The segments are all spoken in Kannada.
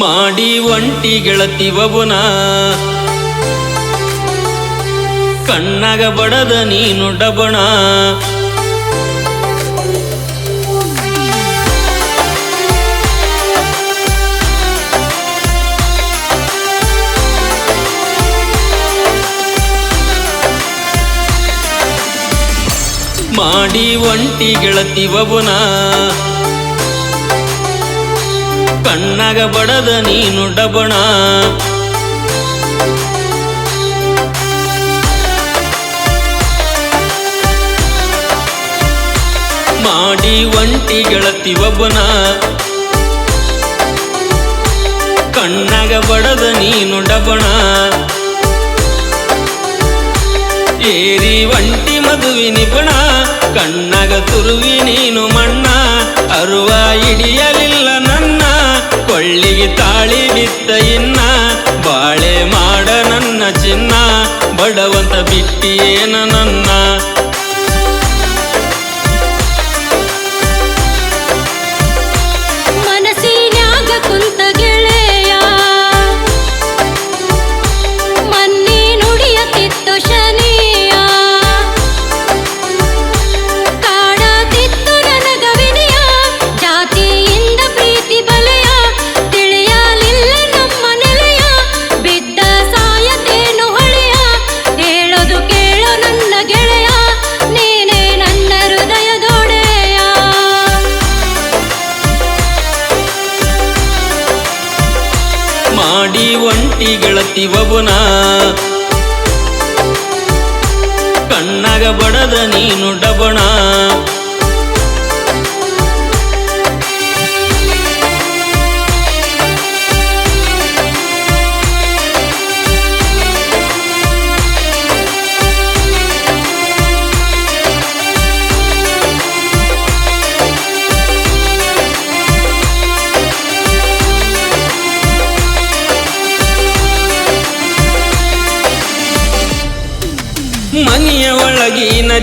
ಮಾಡಿ ಒಂಟಿ ಗೆಳತಿ ಕಣ್ಣಗ ಬಡದ ನೀನು ಡಬಣ. ಮಾಡಿ ಒಂಟಿ ಗೆಳತಿ ಒಬುನ ಕಣ್ಣಾಗ ಬಡದ ನೀನು ಡಬಣ. ಮಾಡಿ ಒಂಟಿ ಗೆಳತಿ ಒಬ್ಬನ ಕಣ್ಣಾಗ ಬಡದ ನೀನು ಡಬಣ. ಏರಿ ಒಂಟಿ ಮದುವಿ ನಿಪುಣ ಕಣ್ಣಾಗ ತುರುವಿ ನೀನು ಮಣ್ಣ. ಅರುವ ಹಿಡಿಯಲಿಲ್ಲ ನನ್ನ ಕೊಳ್ಳಿಗೆ ತಾಳಿ ಬಿತ್ತ ಇನ್ನ ಬಾಳೆ ಮಾಡ ನನ್ನ ಚಿನ್ನ ಬಡವಂತ ಬಿಟ್ಟಿಯೇನ ನನ್ನ ಗೆಳತಿ ಬಬುನ ಕಣ್ಣಾಗ ಬಡದ ನೀನು ಡಬಣ?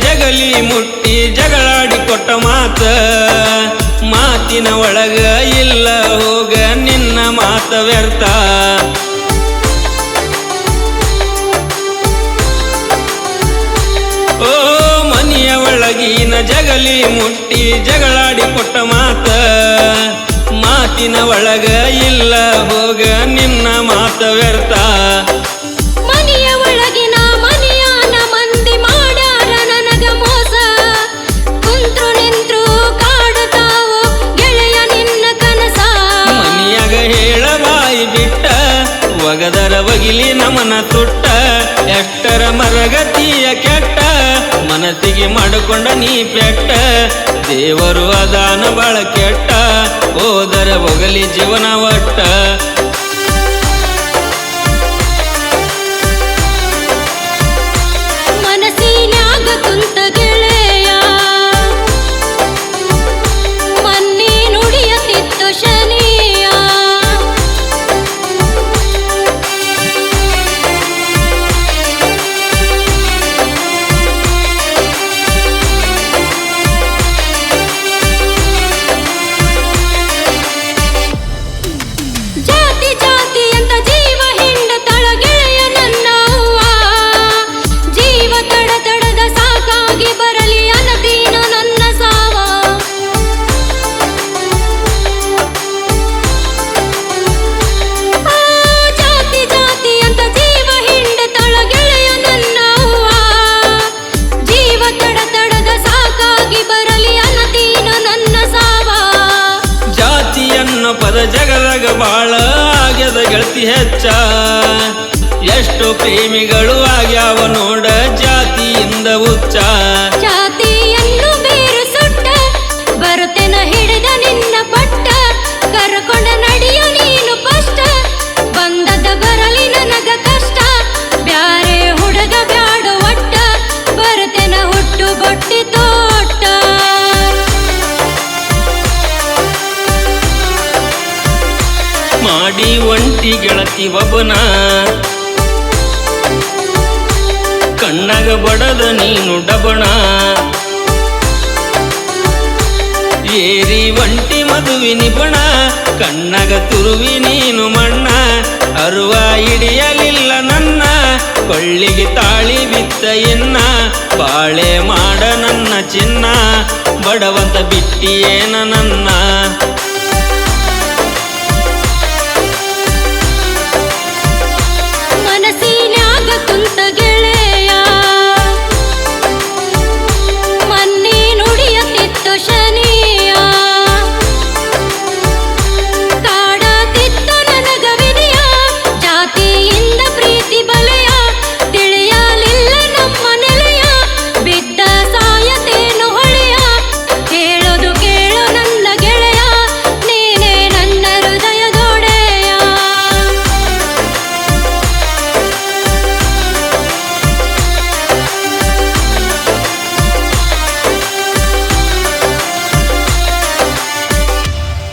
ಜಗಲಿ ಮುಟ್ಟಿ ಜಗಳಾಡಿ ಕೊಟ್ಟ ಮಾತ, ಮಾತಿನ ಒಳಗ ಇಲ್ಲ ಹೋಗ ನಿನ್ನ ಮಾತ ವ್ಯರ್ಥ. ಓ, ಮನೆಯ ಒಳಗಿನ ಜಗಲಿ ಮುಟ್ಟಿ ಜಗಳಾಡಿ ಕೊಟ್ಟ ಮಾತ, ಮಾತಿನ ಒಳಗ ಇಲ್ಲ ಹೋಗ ನಿನ್ನ ಮಾತ ವ್ಯರ್ಥ. ಒಗದರ ಬಗಿಲಿ ನಮನ ತುಟ್ಟ, ಎಷ್ಟರ ಮರಗತಿಯ ಕೆಟ್ಟ, ಮನಸ್ಸಿಗೆ ಮಾಡಿಕೊಂಡ ನೀ ಪೆಟ್ಟ. ದೇವರು ಅದಾನ ಬಾಳ ಕೆಟ್ಟ, ಹೋದರ ಹೊಗಲಿ ಜೀವನ ಒಟ್ಟ. ಗೆಳತಿ ಹೆಚ್ಚ. ಎಷ್ಟು ಪ್ರೇಮಿಗಳು ಆಗ್ಯಾವ ನೋಡ ಜಾತಿಯಿಂದ ಹುಚ್ಚ. ಗೆಳತಿ ಒಬ್ಬನ ಕಣ್ಣಾಗ ಬಡದ ನೀನು ಡಬಣ. ಏರಿ ಒಂಟಿ ಮದುವಿ ನಿಪುಣ ಕಣ್ಣಗ ತುರುವಿ ನೀನು ಮಣ್ಣ. ಅರುವ ಹಿಡಿಯಲಿಲ್ಲ ನನ್ನ. ಕೊಳ್ಳಿಗೆ ತಾಳಿ ಬಿತ್ತ ಇನ್ನ ಬಾಳೆ ಮಾಡ ನನ್ನ ಚಿನ್ನ. ಬಡವಂತ ಬಿಟ್ಟಿಯೇನ ನನ್ನ.